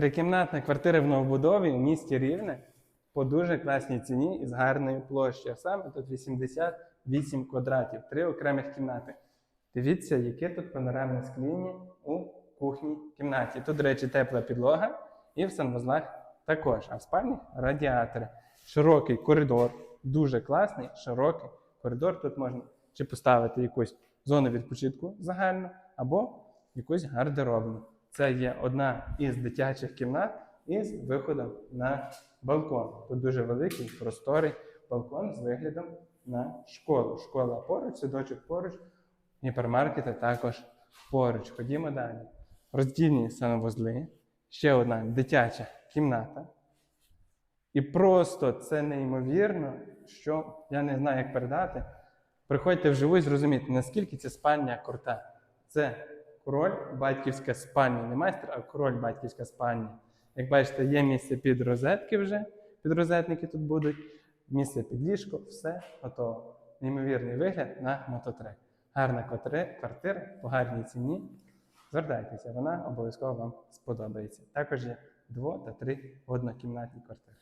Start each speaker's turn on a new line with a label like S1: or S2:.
S1: Трикімнатна квартира в новобудові у місті Рівне по дуже класній ціні і з гарною площею. Саме тут 88 квадратів, три окремих кімнати. Дивіться, яке тут панорамне скління у кухній кімнаті. Тут, до речі, тепла підлога і в санвузлах також. А в спальні радіатори. Широкий коридор, дуже класний, широкий коридор. Тут можна чи поставити якусь зону відпочинку загальну, або якусь гардеробну. Це є одна із дитячих кімнат із виходом на балкон. Тут дуже великий, просторий балкон з виглядом на школу. Школа поруч, садочок поруч, гіпермаркети також поруч. Ходімо далі. Роздільні санвузли, ще одна дитяча кімната. І просто це неймовірно, що я не знаю, як передати. Приходьте вживу і зрозуміти, наскільки ця спальня крута. Це король батьківська спальня, не майстер, а король батьківська спальня. Як бачите, є місце під розетки вже, під розетники тут будуть, місце під ліжко, все готово. Неймовірний вигляд на мототрек. Гарна квартира, по гарній ціні. Звертайтеся, вона обов'язково вам сподобається. Також є дво- та три однокімнатні квартири.